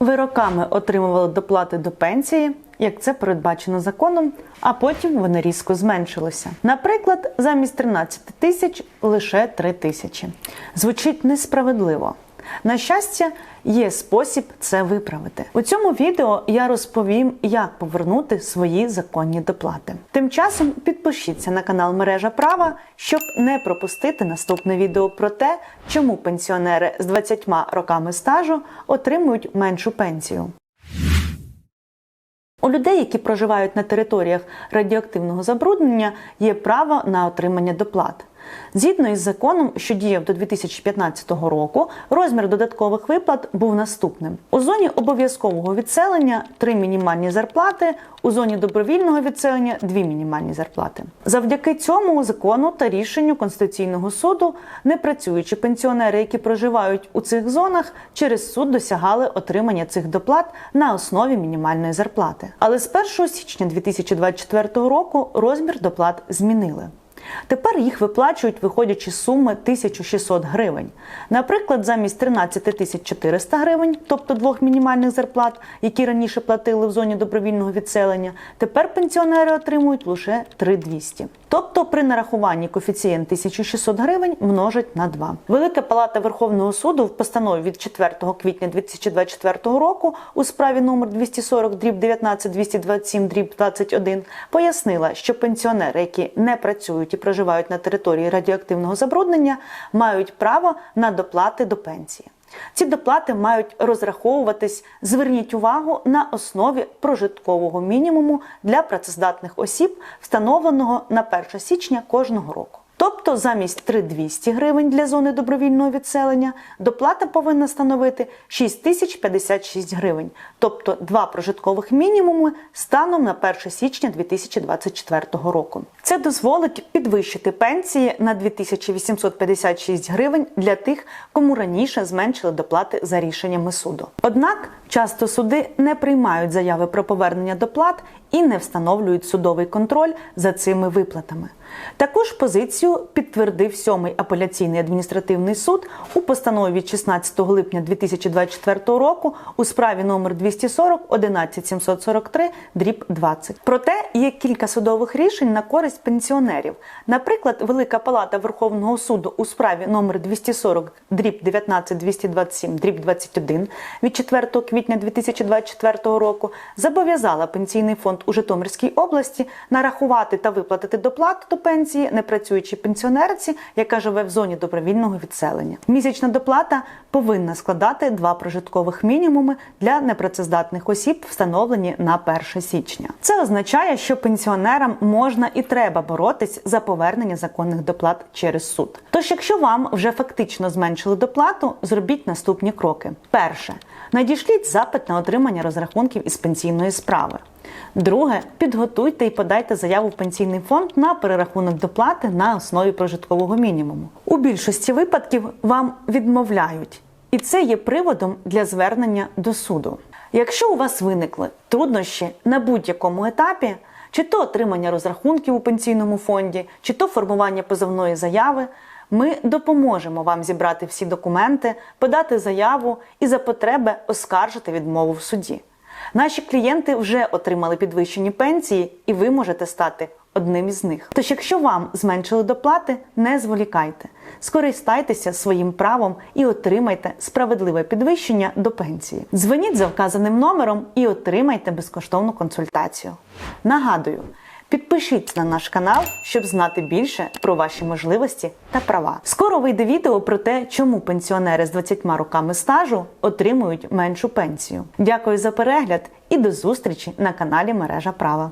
Ви роками отримували доплати до пенсії, як це передбачено законом, а потім вони різко зменшилися. Наприклад, замість 13 тисяч лише 3 тисячі. Звучить несправедливо. На щастя, є спосіб це виправити. У цьому відео я розповім, як повернути свої законні доплати. Тим часом підпишіться на канал Мережа Права, щоб не пропустити наступне відео про те, чому пенсіонери з 20 роками стажу отримують меншу пенсію. У людей, які проживають на територіях радіоактивного забруднення, є право на отримання доплат. Згідно із законом, що діяв до 2015 року, розмір додаткових виплат був наступним: у зоні обов'язкового відселення три мінімальні зарплати, у зоні добровільного відселення дві мінімальні зарплати. Завдяки цьому закону та рішенню Конституційного суду непрацюючі пенсіонери, які проживають у цих зонах, через суд досягали отримання цих доплат на основі мінімальної зарплати. Але з 1 січня 2024 року розмір доплат змінили. Тепер їх виплачують, виходячи з суми 1600 гривень. Наприклад, замість 13 400 гривень, тобто двох мінімальних зарплат, які раніше платили в зоні добровільного відселення, тепер пенсіонери отримують лише 3200. Тобто при нарахуванні коефіцієнт 1600 гривень множать на 2. Велика палата Верховного суду в постанові від 4 квітня 2024 року у справі номер 240 дріб 19 227 дріб 21 пояснила, що пенсіонери, які не працюють і проживають на території радіоактивного забруднення, мають право на доплати до пенсії. Ці доплати мають розраховуватись, зверніть увагу, на основі прожиткового мінімуму для працездатних осіб, встановленого на 1 січня кожного року. Тобто замість 3200 гривень для зони добровільного відселення доплата повинна становити 6056 гривень, тобто два прожиткових мінімуми станом на 1 січня 2024 року. Це дозволить підвищити пенсії на 2856 гривень для тих, кому раніше зменшили доплати за рішеннями суду. Однак часто суди не приймають заяви про повернення доплат і не встановлюють судовий контроль за цими виплатами. Таку ж позицію підтвердив сьомий апеляційний адміністративний суд у постанові від 16 липня 2024 року у справі номер 240 11743 дріб 20. Проте є кілька судових рішень на користь пенсіонерів. Наприклад, Велика Палата Верховного суду у справі номер 240 дріб 19 227 дріб 21 від 4 квітня 2024 року зобов'язала пенсійний фонд у Житомирській області нарахувати та виплатити доплату до пенсії непрацюючій пенсіонерці, яка живе в зоні добровільного відселення. Місячна доплата повинна складати два прожиткових мінімуми для непрацездатних осіб, встановлені на 1 січня. Це означає, що пенсіонерам можна і треба боротись за повернення законних доплат через суд. Тож, якщо вам вже фактично зменшили доплату, зробіть наступні кроки: перше надішліть запит на отримання розрахунків із пенсійної справи. Друге, підготуйте і подайте заяву в пенсійний фонд на перерахунок доплати на основі прожиткового мінімуму. У більшості випадків вам відмовляють, і це є приводом для звернення до суду. Якщо у вас виникли труднощі на будь-якому етапі, чи то отримання розрахунків у пенсійному фонді, чи то формування позовної заяви, ми допоможемо вам зібрати всі документи, подати заяву і за потреби оскаржити відмову в суді. Наші клієнти вже отримали підвищені пенсії, і ви можете стати одним із них. Тож, якщо вам зменшили доплати, не зволікайте, скористайтеся своїм правом і отримайте справедливе підвищення до пенсії. Дзвоніть за вказаним номером і отримайте безкоштовну консультацію. Нагадую. Підпишіться на наш канал, щоб знати більше про ваші можливості та права. Скоро вийде відео про те, чому пенсіонери з 20 роками стажу отримують меншу пенсію. Дякую за перегляд і до зустрічі на каналі Мережа Права.